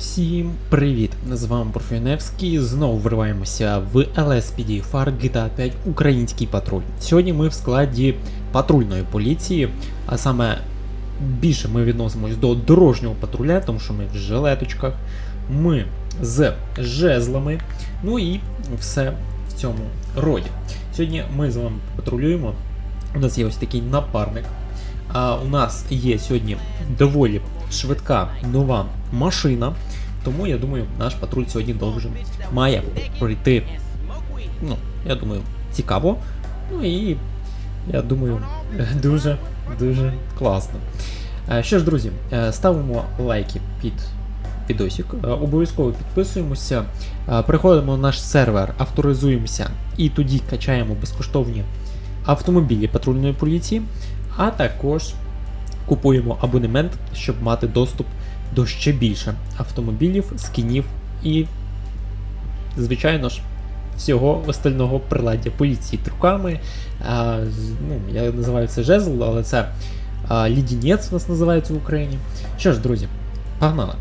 Всім привіт! З вами Профіневський. Знову вриваємося в LSPD FAR GTA 5 Український патруль. Сьогодні ми в складі патрульної поліції, а саме більше ми відносимось до дорожнього патруля, тому що ми в жилеточках, ми з жезлами, ну і все в цьому роді. Сьогодні ми з вами патрулюємо. У нас є ось такий напарник. А у нас є сьогодні доволі швидка нова машина, тому я думаю, наш патруль сьогодні должен має пройти. Ну, я думаю, цікаво. Ну і я думаю, дуже дуже класно. Е, Що ж, друзі, е, ставимо лайки під відосик, е, обов'язково підписуємося, переходимо на наш сервер, авторизуємося і тоді качаємо безкоштовні автомобілі патрульної поліції, а також купуємо абонемент, щоб мати доступ до ще більше автомобілів, скінів і, звичайно ж, всього остального приладдя поліції трюками. А, ну, я називаю це жезл, але це а, лідінець у нас називається в Україні. Що ж, друзі, погнали.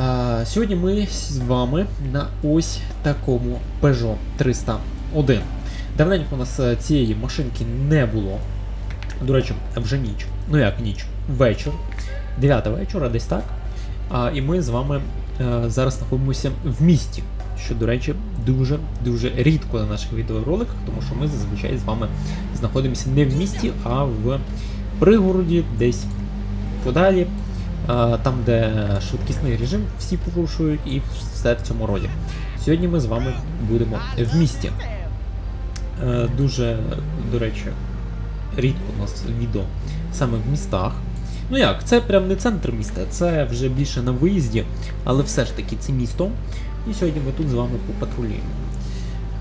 А, сьогодні ми з вами на ось такому Peugeot 301. Давненько у нас е, цієї машинки не було. До речі, вже ніч. Ну як ніч? Вечір. 9 вечора, десь так. А, і ми з вами е, зараз знаходимося в місті. Що, до речі, дуже-дуже рідко на наших відеороликах, тому що ми зазвичай з вами знаходимося не в місті, а в пригороді, десь подалі, е, там, де швидкісний режим всі порушують, і все в цьому роді. Сьогодні ми з вами будемо в місті. Е, Дуже, до речі, рідко у нас відео саме в містах. Ну як, це прям не центр міста, це вже більше на виїзді, але все ж таки це місто. І сьогодні ми тут з вами попатрулюємо.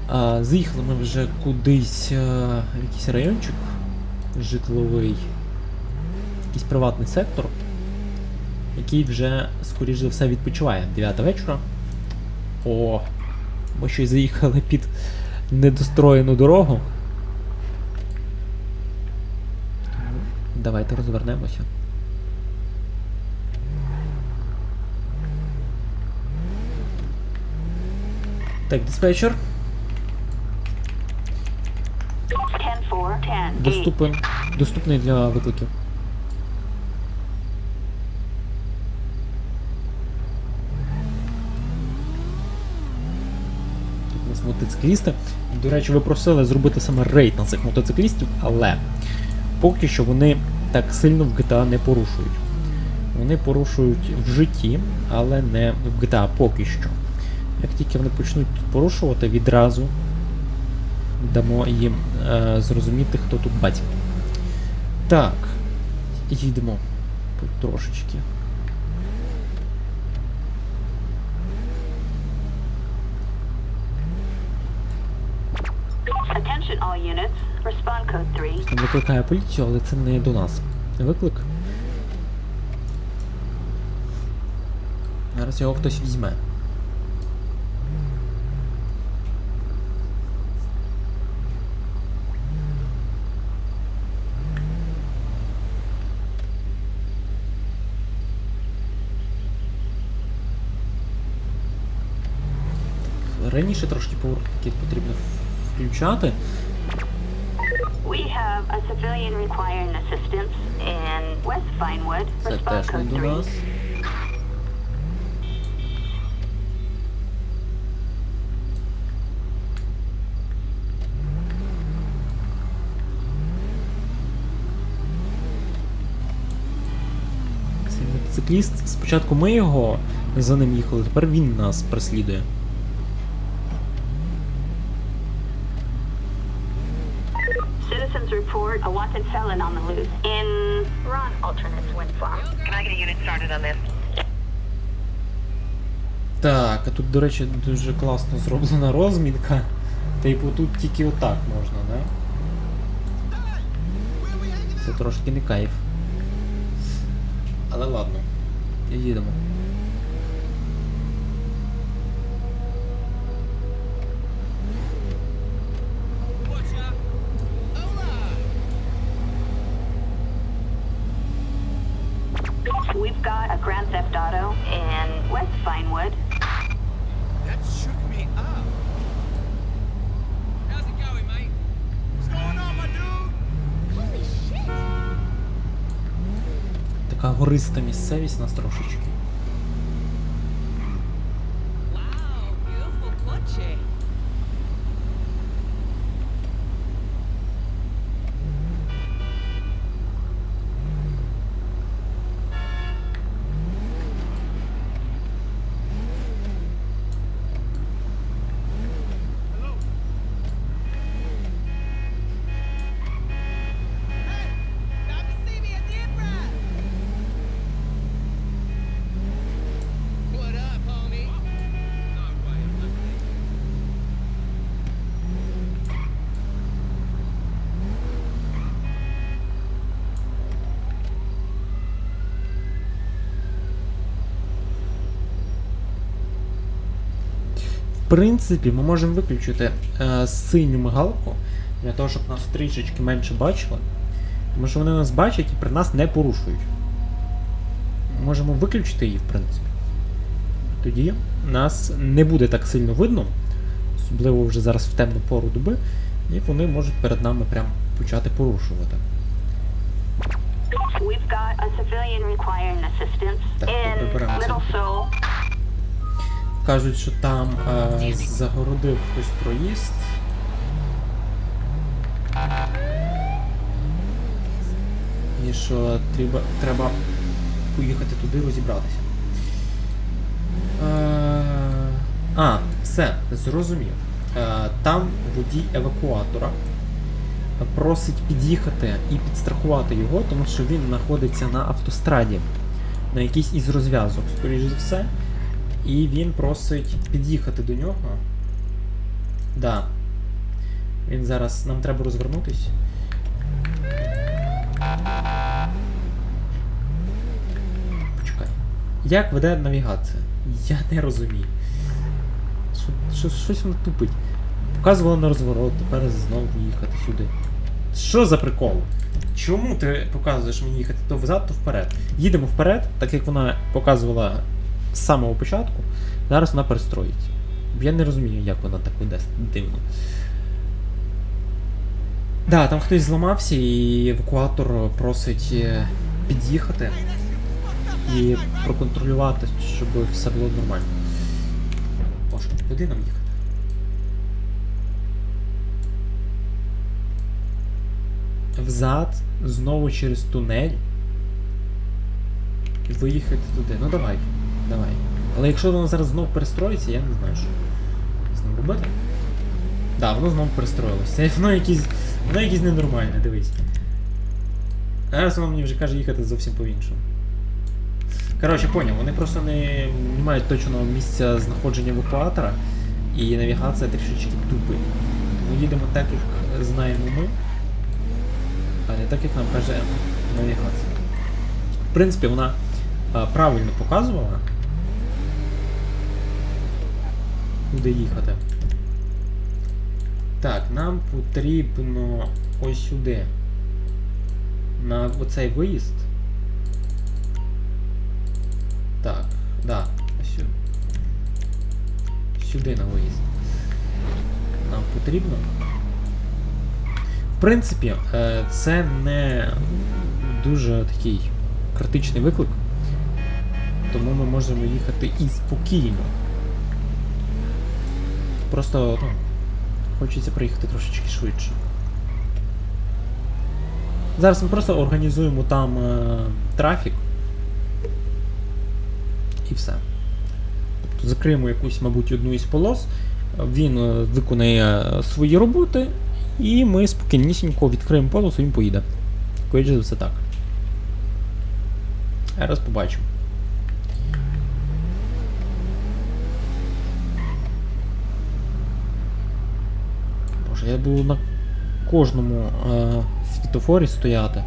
А, заїхали ми вже кудись а, в якийсь райончик житловий, якийсь приватний сектор, який вже, скоріш за все, відпочиває 9 вечора. О, ми й заїхали під недостроєну дорогу. Давайте розвернемося. Так, диспетчер. Доступен, доступний для викликів. У нас мотоциклісти. До речі, ви просили зробити саме рейд на цих мотоциклістів, але поки що вони так сильно в GTA не порушують. Вони порушують в житті, але не в GTA поки що. Як тільки вони почнуть тут порушувати, відразу дамо їм е, зрозуміти, хто тут батько. Так, їдемо трошечки. Attention all units. Respond code 3. Там викликає поліцію, але це не до нас. Виклик. Зараз його хтось візьме. Раніше трошки поворотники потрібно включати. Це теж не до нас. Цей мотоцикліст. Спочатку ми його за ним їхали, тепер він нас преслідує. Report felon on the loose in Ron Alternates Wind Farm. Can I get a unit started on this? Так, а тут, до речі, дуже класно зроблена розмінка. Типу тут тільки отак можна, да? Це трошки не кайф. Але ладно. Їдемо. Гориста місцевість нас трошечки. Принципі, ми можемо виключити е, синю мигалку для того, щоб нас трішечки менше бачили. Тому що вони нас бачать і при нас не порушують. Можемо виключити її, в принципі. Тоді нас не буде так сильно видно, особливо вже зараз в темну пору доби, і вони можуть перед нами прям почати порушувати. We've got a civilian requiring assistance Так, in Кажуть, що там е, загородив хтось проїзд. І що треба, треба поїхати туди розібратися. Е, а, все, зрозумів. Е, там водій евакуатора просить під'їхати і підстрахувати його, тому що він знаходиться на автостраді, на якійсь із розв'язок, скоріш за все. І він просить під'їхати до нього. Да. Він зараз. Нам треба розвернутись. Почекай. Як веде навігація? Я не розумію. Що, що, щось воно тупить. Показувало на розворот, тепер знову їхати сюди. Що за прикол? Чому ти показуєш мені їхати то взад, то вперед? Їдемо вперед, так як вона показувала з самого початку, зараз вона перестроїться. Я не розумію, як вона так веде дивно. Да, там хтось зламався і евакуатор просить е, під'їхати і проконтролювати, щоб все було нормально. Боже, куди нам їхати? Взад, знову через тунель. Виїхати туди. Ну давай, давай. Але якщо воно зараз знову перестроїться, я не знаю, що з ним робити. Так, да, воно знову перестроїлося. Воно якесь. Воно якесь ненормальне, дивись. Зараз воно мені вже каже їхати зовсім по-іншому. Коротше, поняв, вони просто не, не мають точного місця знаходження евакуатора, і навігація трішечки тупить. Тому їдемо так, як знаємо ми, а не так, як нам каже навігація. В принципі, вона а, правильно показувала, куди їхати. Так, нам потрібно ось сюди. На оцей виїзд. Так, да, ось сюди. Сюди на виїзд. Нам потрібно. В принципі, е, це не дуже такий критичний виклик. Тому ми можемо їхати і спокійно. Просто, ну, хочеться приїхати трошечки швидше. Зараз ми просто організуємо там е, трафік. І все. Тобто закриємо якусь, мабуть, одну із полос, він е, виконає е, свої роботи, і ми спокійнісінько відкриємо полосу і він поїде. Скоріше за все так. Зараз побачимо. Я буду на кожному е, світофорі стояти.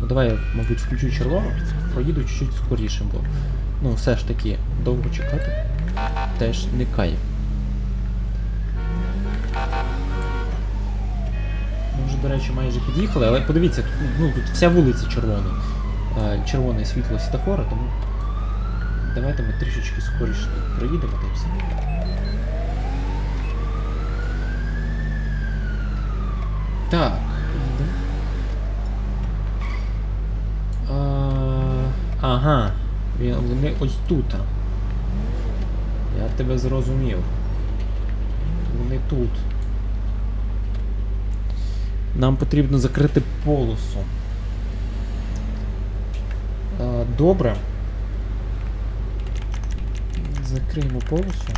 Ну давай я, мабуть, включу червону, проїду чуть-чуть скоріше, бо ну все ж таки довго чекати теж не кайф. Ми вже, до речі, майже під'їхали, але подивіться, тут, ну, тут вся вулиця червона. Е, червоне світло світофора, тому давайте ми трішечки скоріше проїдемо та все. Так. Ага. Вони ось тут. Я тебе зрозумів. Вони тут. Нам потрібно закрити полосу. Добре. Закриємо полосу.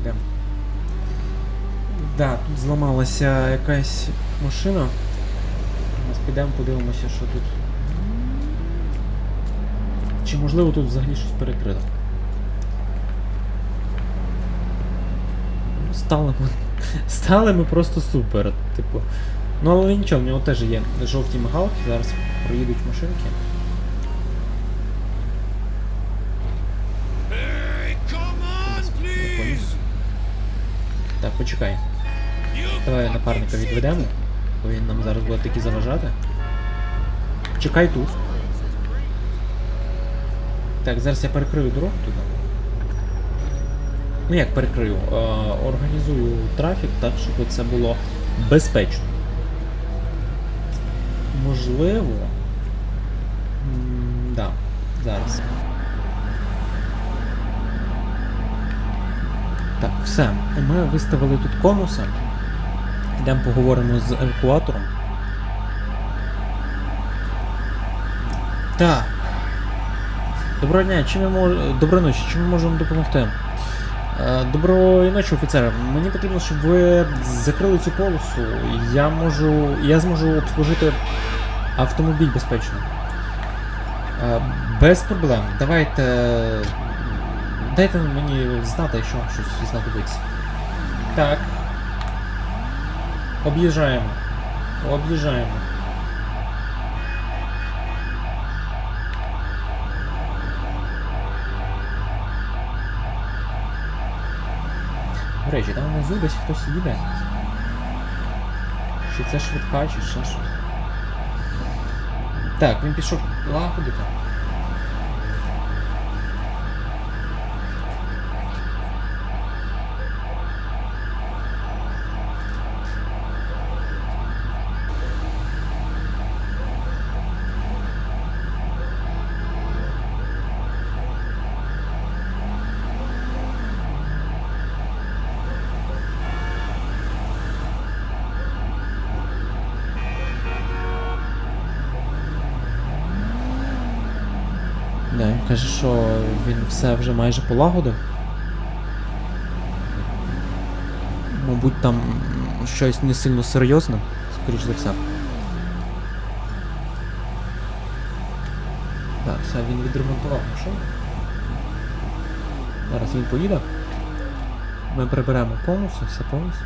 Ідемо. Да, тут зламалася якась машина. Зараз підемо, подивимося, що тут. Чи можливо тут взагалі щось перекрито? Ну, Стали ми. Стали ми просто супер. Типу. Ну але нічого, в нього теж є жовті мигалки, зараз проїдуть машинки. Hey, on! Так, почекай. Давай напарника відведемо, бо він нам зараз буде таки заважати. Чекай тут. Так, зараз я перекрию дорогу туди. Ну як перекрию? Е, організую трафік так, щоб це було безпечно. Можливо. М, Да, зараз. Так, все. Ми виставили тут конуси. Йдемо поговоримо з евакуатором. Так. Доброго дня, чим ми мож... Доброї ночі, чим ми можемо допомогти? Е, Доброї ночі, офіцер. Мені потрібно, щоб ви закрили цю полосу. Я можу. Я зможу обслужити автомобіль безпечно. Е, Без проблем. Давайте. Дайте мені знати, якщо вам щось знадобиться. Так. Об'їжджаємо. Об'їжджаємо. Речі, там внизу десь хтось їде. Чи це швидка, чи ще щось. Так, він пішов лагодити. Да, він каже, що він все вже майже полагодив. Мабуть, там щось не сильно серйозне, скоріш за все. Так, все, він відремонтував машину. Зараз він поїде. Ми приберемо повністю, все повністю.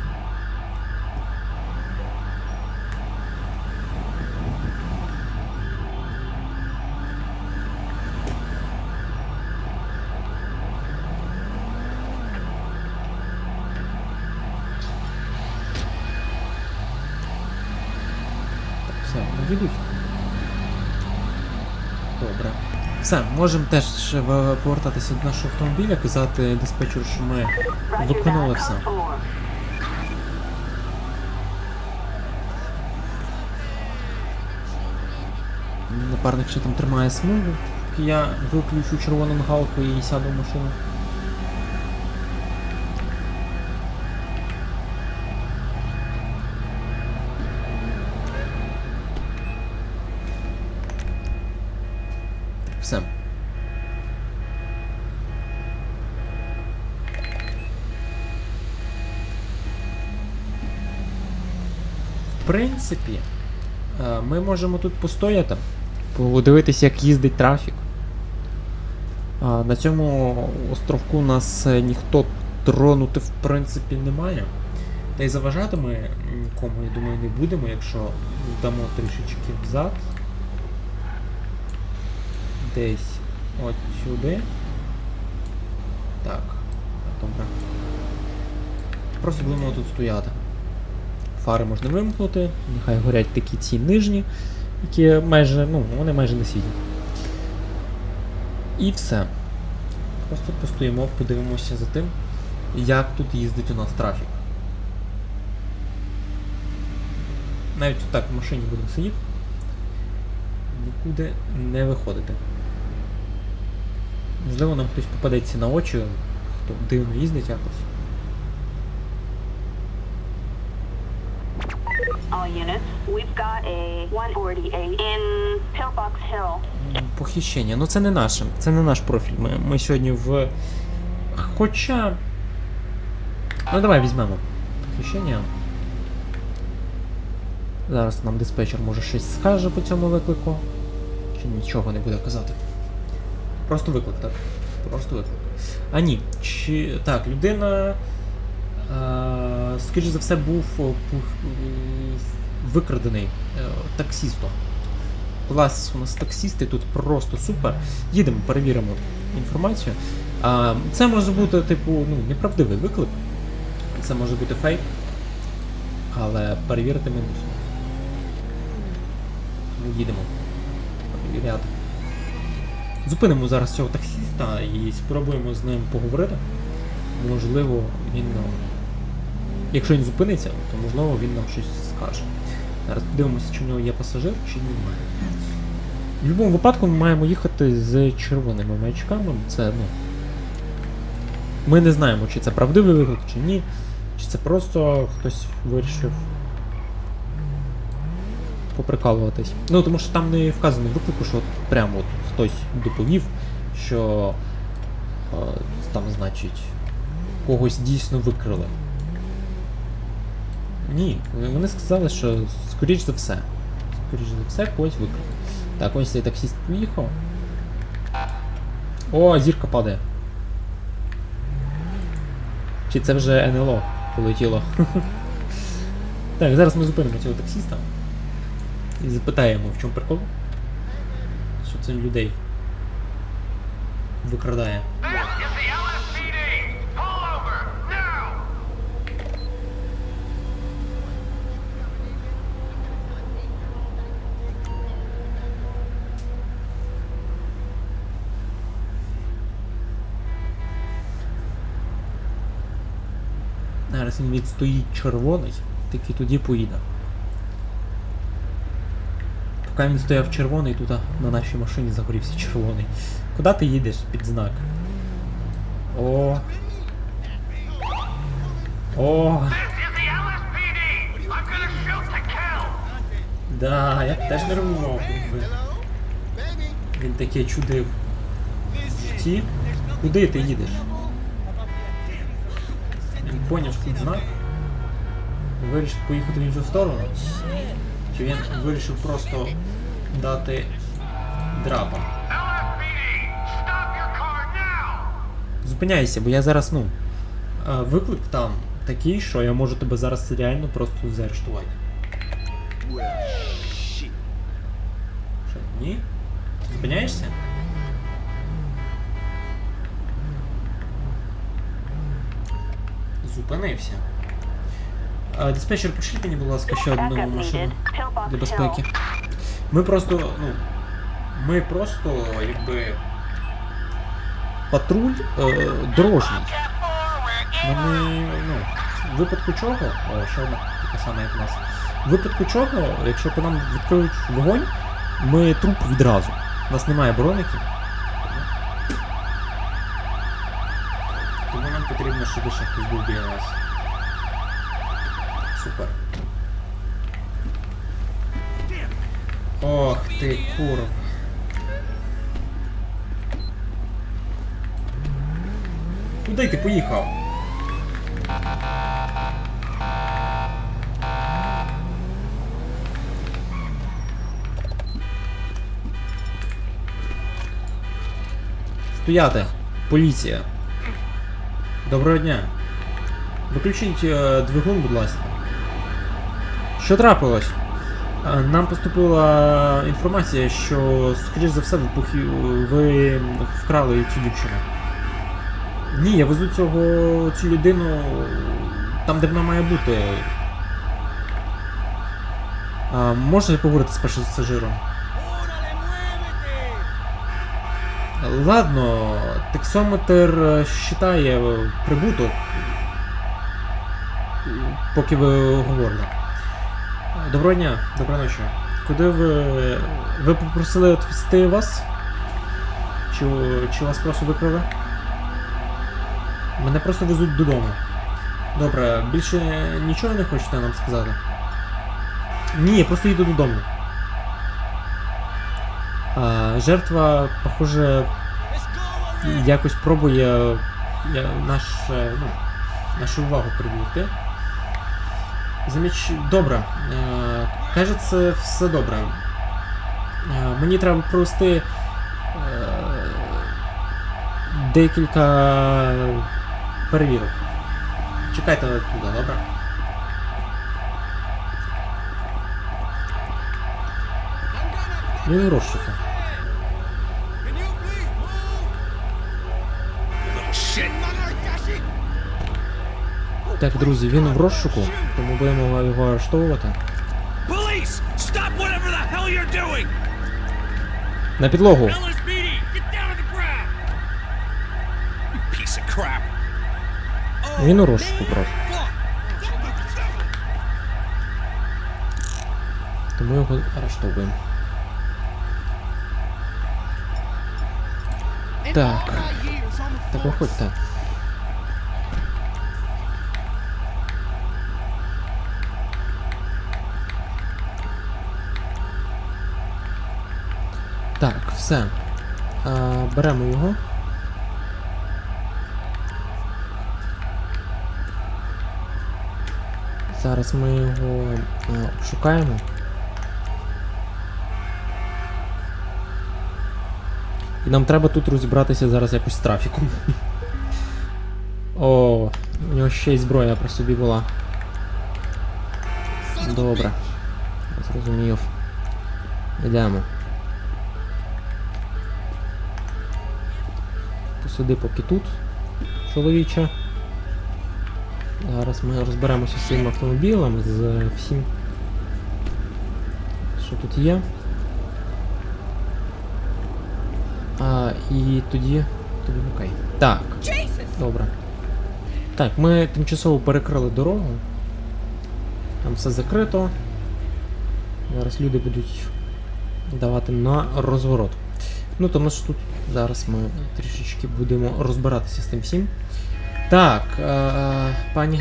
Так, все, вони їдуть. Добре. Все, можемо теж ще повертатися до нашого автомобіля, казати диспетчеру, що ми виконали все. Напарник ще там тримає смугу. Я виключу червону мигалку і сяду в машину. Принципі, е, ми можемо тут постояти, подивитися, як їздить трафік. На цьому островку нас е, ніхто тронути в принципі немає. Та й заважати ми нікому, я думаю, не будемо, якщо здамо трішечки взад. Десь от сюди. Так, добре. Просто будемо тут стояти. Фари можна вимкнути, нехай горять такі ці нижні, які майже, ну, вони майже не світять. І все. Просто постоїмо, подивимося за тим, як тут їздить у нас трафік. Навіть так в машині будемо сидіти. Нікуди не виходити. Можливо, нам хтось попадеться на очі, хто дивно їздить якось. All units, we've got a 148 in Pillbox Hill. Похищення. Ну це не наше. Це не наш профіль. Ми, ми сьогодні в. Хоча. Ну давай візьмемо. Похищення. Зараз нам диспетчер може щось скаже по цьому виклику. Чи нічого не буде казати. Просто виклик, так. Просто виклик. А ні. Чи. Так, людина. Е, скоріш за все, був викрадений е, таксістом. Клас у нас таксісти тут просто супер. Їдемо, перевіримо інформацію. Це може бути, типу, ну, неправдивий виклик. Це може бути фейк. Але перевірити ми мусимо. Тому їдемо. Перевіряти. Зупинимо зараз цього таксіста і спробуємо з ним поговорити. Можливо, він. Якщо він зупиниться, то можливо він нам щось скаже. Зараз подивимося, чи в нього є пасажир, чи немає. В будь-якому випадку ми маємо їхати з червоними маячками. Це, ну. Ми не знаємо, чи це правдивий виклик, чи ні. Чи це просто хтось вирішив поприкалуватись. Ну, тому що там не вказано в виклику, що прямо от хтось доповів, що е, там, значить, когось дійсно викрили. Ні, вони сказали, що скоріш за все. Скоріш за все, когось викрили. Так, ось цей таксіст поїхав. О, зірка падає. Чи це вже НЛО полетіло? так, зараз ми зупинимо цього таксіста. І запитаємо, в чому прикол. Що це людей викрадає. Зараз він відстоїть червоний, тільки тоді поїде. Поки він стояв червоний, тут на нашій машині загорівся червоний. Куди ти їдеш під знак? О. О. Да, я теж нервував. Він таке чудив. Куди ти їдеш? Поняв, тут знак. Вирішив поїхати в іншу сторону. Чи він вирішив просто дати драпа? Зупиняйся, бо я зараз, ну. Виклик там такий, що я можу тебе зараз реально просто заарештувати. Що, ні? Зупиняєшся? Зупинився. Диспетчер, пошліть мені, будь ласка, ще одну машину для безпеки. Ми просто, ну. Ми просто, якби. Патруль е, дорожній. Ми, ну, в випадку чого, о, ще одна така сама, як у нас. В випадку чого, якщо по нам відкриють вогонь, ми труп відразу. У нас немає броників. Тому, тому нам потрібно, щоб ще хтось був біля нас. Супер. Ох ти курва. Куди ти поїхав? Стояти! Поліція! Доброго дня! Виключіть е, двигун, будь ласка. Що трапилось? Е, Нам поступила інформація, що, скоріш за все, ви, вкрали цю дівчину. Ні, я везу цього цю людину там, де вона має бути. А, можна поговорити з пасажиром? Ладно, таксометр е, считає е, прибуток, поки ви говорили. Доброго дня, доброї ночі. Куди ви. Ви попросили відвести вас? Чи, чи вас просто викрили? Мене просто везуть додому. Добре, більше нічого не хочете нам сказати? Ні, я просто їду додому. Жертва, похоже, якось пробує наш, е, ну, нашу увагу привлекти. Заміч... Добре. Е, кажеться, все добре. Е, мені треба провести декілька перевірок. Чекайте туди, добре? Він у розшуку. Так, друзі, він в розшуку, тому будемо його арештовувати. Police! Stop whatever the hell you're doing! На підлогу. LSPD, get down to the ground! You piece of crap! Він у розшуку просто. Тому його арештовуємо. Так. Так виходьте. Так, все. А, беремо його. Зараз ми його е, обшукаємо. І нам треба тут розібратися зараз якось з трафіком. О, у нього ще й зброя при собі була. Добре. Зрозумів. Йдемо. Посиди поки тут, чоловіче. Зараз ми розберемося з цим автомобілем, з всім, що тут є. А, і тоді. Тоді окей. Так. Добре. Так, ми тимчасово перекрили дорогу. Там все закрито. Зараз люди будуть давати на розворот. Ну, тому що тут зараз ми трішечки будемо розбиратися з тим всім. Так, е, пані.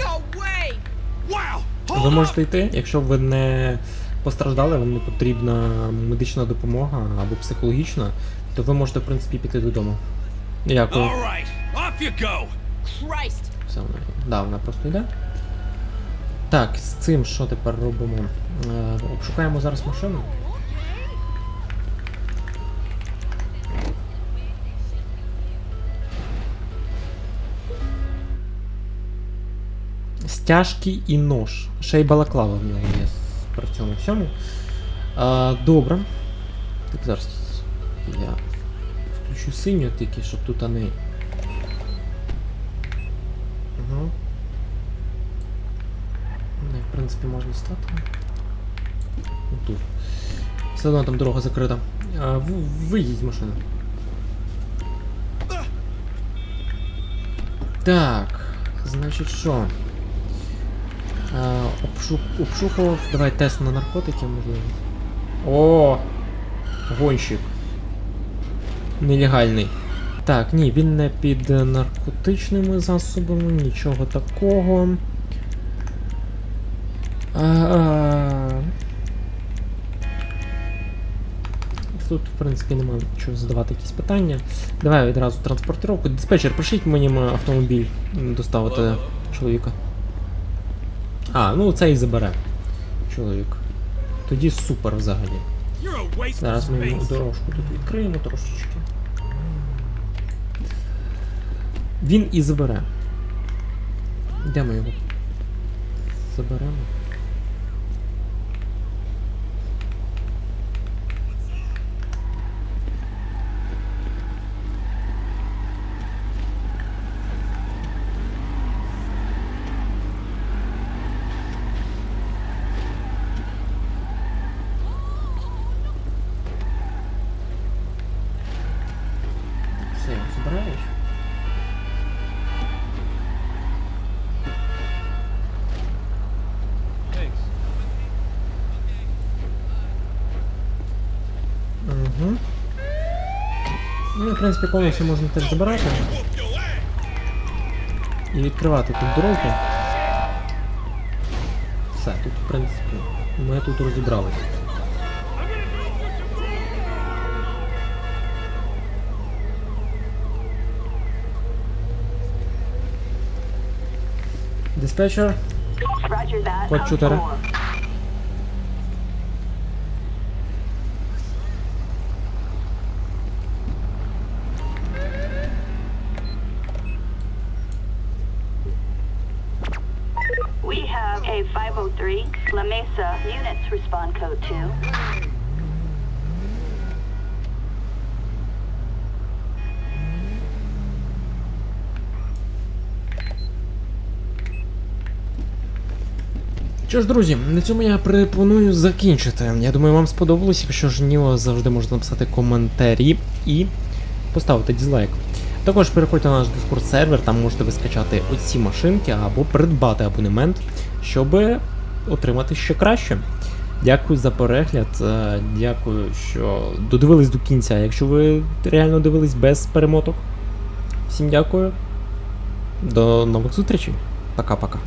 Ви можете йти, якщо ви не постраждали, вам не потрібна медична допомога або психологічна, то ви можете, в принципі, піти додому. Дякую. Все, вона, да, вона просто йде. Так, з цим що тепер робимо? Е, обшукаємо зараз машину. Стяжки і нож. Ще й балаклава в нього є при цьому всьому. А, добре. Так, зараз я включу синю тільки, щоб тут вони. Угу. Не, в принципі, можна стати. Тут. Все одно там дорога закрита. А, в- вийдіть з машини. Так, значить що? А, обшук, обшукував. Давай тест на наркотики, можливо. О! Гонщик. Нелегальний. Так, ні, він не під наркотичними засобами, нічого такого. А, Тут, в принципі, немає чого задавати якісь питання. Давай відразу транспортировку. Диспетчер, пришліть мені автомобіль доставити чоловіка. А, ну це і забере. Чоловік. Тоді супер взагалі. Зараз ми йому дорожку тут відкриємо трошечки. Він і забере. Де ми його? Заберемо. В принципі, повністю можна теж забирати. І відкривати тут дорогу. Все, тут, в принципі, ми тут розібралися. Диспетчер. Код 4. 503 La Mesa, units respond code 2. Що ж, друзі, на цьому я пропоную закінчити. Я думаю, вам сподобалось. Якщо ж ні, завжди можна написати коментарі і поставити дизлайк. Також переходьте на наш дискорд-сервер, там можете ви скачати оці машинки або придбати абонемент щоб отримати ще краще. Дякую за перегляд. е, Дякую, що додивились до кінця. Якщо ви реально дивились без перемоток. Всім дякую. До нових зустрічей. Пока-пока.